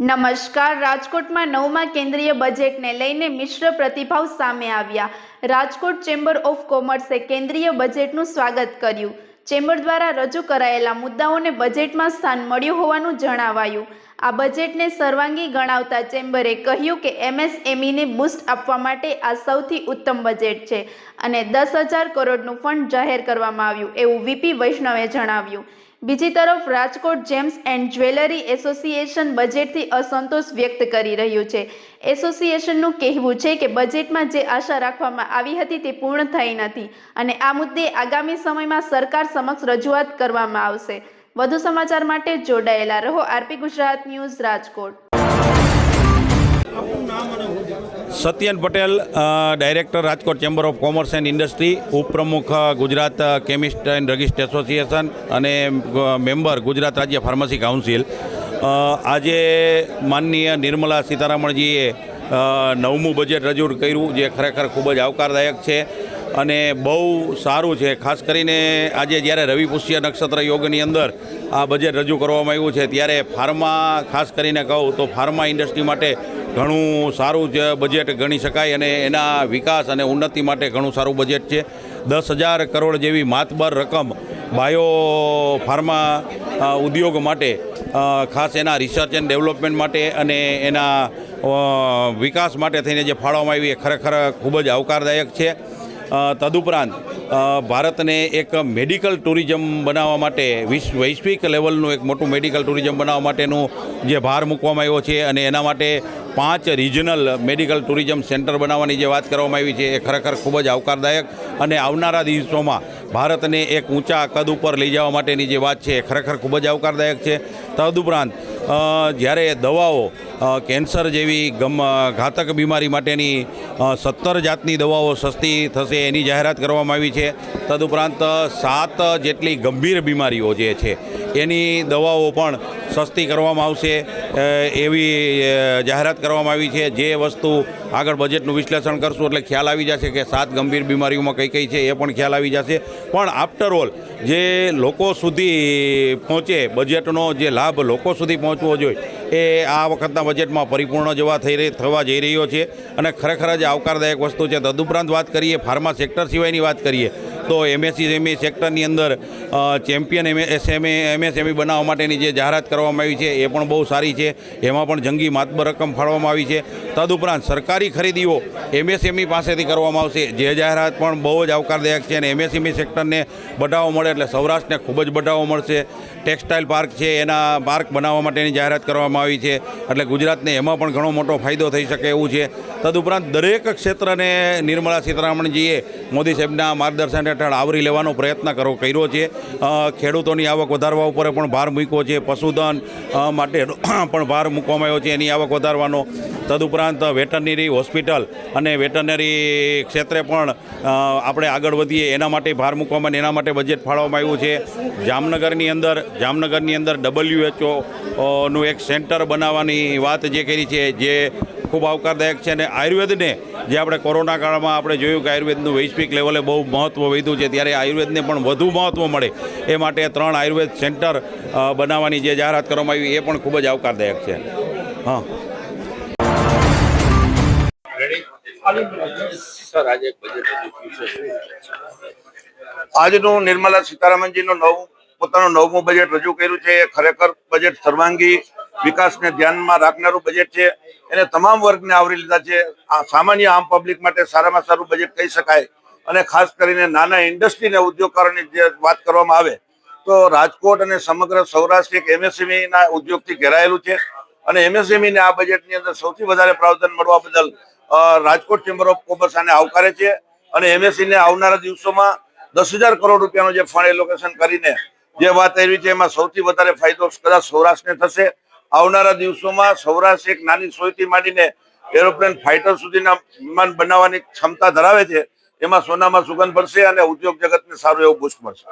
નમસ્કાર. રાજકોટમાં નવમા કેન્દ્રીય બજેટને લઈને મિશ્ર પ્રતિભાવ સામે આવ્યા. રાજકોટ ચેમ્બર ઓફ કોમર્સે કેન્દ્રીય બજેટનું સ્વાગત કર્યું. ચેમ્બર દ્વારા રજૂ કરાયેલા મુદ્દાઓને બજેટમાં સ્થાન મળ્યું હોવાનું જણાવાયું. આ બજેટને સર્વાંગી ગણાવતા ચેમ્બરે કહ્યું કે એમએસએમઈને બૂસ્ટ આપવા માટે આ સૌથી ઉત્તમ બજેટ છે અને દસ હજાર કરોડનું ફંડ જાહેર કરવામાં આવ્યું, એવું વીપી વૈષ્ણવે જણાવ્યું. બીજી તરફ, Rajkot gems and jewellery association બજેટથી અસંતોષ વ્યક્ત કરી રહ્યું છે. એસોસિએશનનું કહેવું છે કે બજેટમાં જે આશા રાખવામાં આવી હતી તે પૂર્ણ થઈ નથી અને આ મુદ્દે આગામી સમયમાં સરકાર સમક્ષ રજૂઆત કરવામાં આવશે. વધુ સમાચાર માટે જોડાયેલા રહો RP Gujarat news Rajkot. Satyan Patel director Rajkot chamber of commerce and industry, ઉપપ્રમુખ Gujarat chemist and druggist association અને મેમ્બર ગુજરાત રાજ્ય ફાર્મસી કાઉન્સિલ. આજે માનનીય નિર્મલા સીતારામણજીએ નવમું બજેટ રજૂ કર્યું, જે ખરેખર ખૂબ જ આવકારદાયક છે અને બહુ સારું છે. ખાસ કરીને આજે જ્યારે રવિ પુષ્ય નક્ષત્ર યોગની અંદર આ બજેટ રજૂ કરવામાં આવ્યું છે. ત્યારે ફાર્મા, ખાસ કરીને કહું તો ફાર્મા ઇન્ડસ્ટ્રી માટે ઘણું સારું જ બજેટ ગણી શકાય અને એના વિકાસ અને ઉન્નતિ માટે ઘણું સારું બજેટ છે. દસ હજાર કરોડ જેવી માતબર રકમ બાયો ફાર્મા ઉદ્યોગ માટે ખાસ એના રિસર્ચ એન્ડ ડેવલપમેન્ટ માટે અને એના વિકાસ માટે થઈને જે ફાળવવામાં આવી એ ખરેખર ખૂબ જ આવકારદાયક છે. તદુપરાંત ભારતને એક મેડિકલ ટુરિઝમ બનાવવા માટે વિશ્વ વૈશ્વિક લેવલનું એક મોટું મેડિકલ ટુરિઝમ બનાવવા માટેનું જે ભાર મૂકવામાં આવ્યો છે અને એના માટે પાંચ રિજનલ મેડિકલ ટુરિઝમ સેન્ટર બનાવવાની જે વાત કરવામાં આવી છે એ ખરેખર ખૂબ જ આવકારદાયક અને આવનારા દિવસોમાં ભારતને એક ઊંચા કદ ઉપર લઈ જવા માટેની જે વાત છે એ ખરેખર ખૂબ જ આવકારદાયક છે. તદુપરાંત જ્યારે દવાઓ કેન્સર જેવી ગમ ઘાતક બીમારી માટેની સત્તર જાતની દવાઓ સસ્તી થશે એની જાહેરાત કરવામાં આવી છે. તદુપરાંત સાત જેટલી ગંભીર બીમારીઓ જે છે, એની દવાઓ પણ સસ્તી કરવામાં આવશે. એવી જાહેરાત કરવામાં આવી છે. જે વસ્તુ આગળ બજેટનું વિશ્લેષણ કરશું એટલે ખ્યાલ આવી જશે કે સાત ગંભીર બીમારીઓમાં કઈ કઈ છે એ પણ ખ્યાલ આવી જશે. પણ આફ્ટર ઓલ જે લોકો સુધી પહોંચે બજેટનો જે લાભ લોકો સુધી પહોંચવો જોઈએ, એ આ વખતના બજેટમાં પરિપૂર્ણ જવા થઈ રહી, થવા જઈ રહ્યો છે. અને ખરેખર જ આવકારદાયક વસ્તુ છે. તદુપરાંત વાત કરીએ ફાર્મા સેક્ટર સિવાયની વાત કરીએ તો એમએસસીએમઈ સેક્ટરની અંદર ચેમ્પિયન એમએસએમઈ એમએસએમઈ બનાવવા માટેની જે જાહેરાત કરવામાં આવી છે, એ પણ બહુ સારી છે. એમાં પણ જંગી માતબર રકમ ફાળવવામાં આવી છે. તદુપરાંત સરકારી ખરીદીઓ એમએસએમઈ પાસેથી કરવામાં આવશે. જે જાહેરાત પણ બહુ જ આવકારદાયક છે અને એમએસએમઈ સેક્ટરને બઢાવો મળે એટલે સૌરાષ્ટ્રને ખૂબ જ બઢાવો મળશે. ટેક્સટાઇલ પાર્ક છે, એના પાર્ક બનાવવા માટેની જાહેરાત કરવામાં આવી છે. એટલે ગુજરાતને એમાં પણ ઘણો મોટો ફાયદો થઈ શકે એવું છે. તદુપરાંત દરેક ક્ષેત્રને નિર્મલા સીતારામણજીએ મોદી સાહેબના માર્ગદર્શન હેઠળ આવરી લેવાનો પ્રયત્ન કરો કર્યો છે. ખેડૂતોની આવક વધારવા ઉપર પણ ભાર મૂક્યો છે. પશુધન માટે પણ ભાર મૂકવામાં આવ્યો છે. એની આવક વધારવાનો. તદુપરાંત વેટરનરી હોસ્પિટલ અને વેટરનરી ક્ષેત્રે પણ આપણે આગળ વધીએ. એના માટે ભાર મૂકવામાં અને એના માટે બજેટ ફાળવવામાં આવ્યું છે. જામનગરની અંદર જામનગરની અંદર ડબલ્યુએચઓ નું એક સેન્ટર બનાવવાની વાત જે કરી છે, જે ખૂબ આવકારદાયક છે. અને આયુર્વેદને જે આપણે કોરોના કાળમાં આપણે જોયું કે આયુર્વેદનું વૈશ્વિક લેવલે બહુ મહત્ત્વ વધ્યું છે ત્યારે આયુર્વેદને પણ વધુ મહત્ત્વ મળે. એ માટે ત્રણ આયુર્વેદ સેન્ટર બનાવવાની જે જાહેરાત કરવામાં આવી એ પણ ખૂબ જ આવકારદાયક છે. હા. સર આજે આજનું નિર્મલા સીતારામનજીનું નવું પોતાનું નવમું બજેટ રજૂ કર્યું છે એ ખરેખર બજેટ સર્વાંગી વિકાસને ધ્યાનમાં રાખનારું બજેટ છે. એને તમામ વર્ગને આવરી લીધા છે. આ સામાન્ય આમ પબ્લિક માટે સારામાં સારું બજેટ કહી શકાય. અને ખાસ કરીને નાના ઇન્ડસ્ટ્રીને ઉદ્યોગકારોની જે વાત કરવામાં આવે, તો રાજકોટ અને સમગ્ર સૌરાષ્ટ્ર એક એમએસએમઈના ઉદ્યોગથી ઘેરાયેલું છે. અને એમએસએમઈને ને આ બજેટની અંદર સૌથી વધારે પ્રાવધાન મળવા બદલ રાજકોટ ચેમ્બર ઓફ કોમર્સ આને આવકારે છે. અને એમએસસીને ને આવનારા દિવસોમાં દસ હજાર કરોડ રૂપિયાનો જે ફંડ એલોકેશન કરીને જે વાત આવી છે, એમાં સૌથી વધારે ફાયદો કદાચ સૌરાષ્ટ્રને થશે. આવનારા દિવસોમાં સૌરાષ્ટ્ર એક નાની સોયથી માંડીને એરોપ્લેન ફાઇટર સુધીના વિમાન બનાવવાની ક્ષમતા ધરાવે છે, એમાં સોનામાં સુગંધ ભરશે અને ઉદ્યોગ જગતને સારું એવું બુસ્ટ મળશે.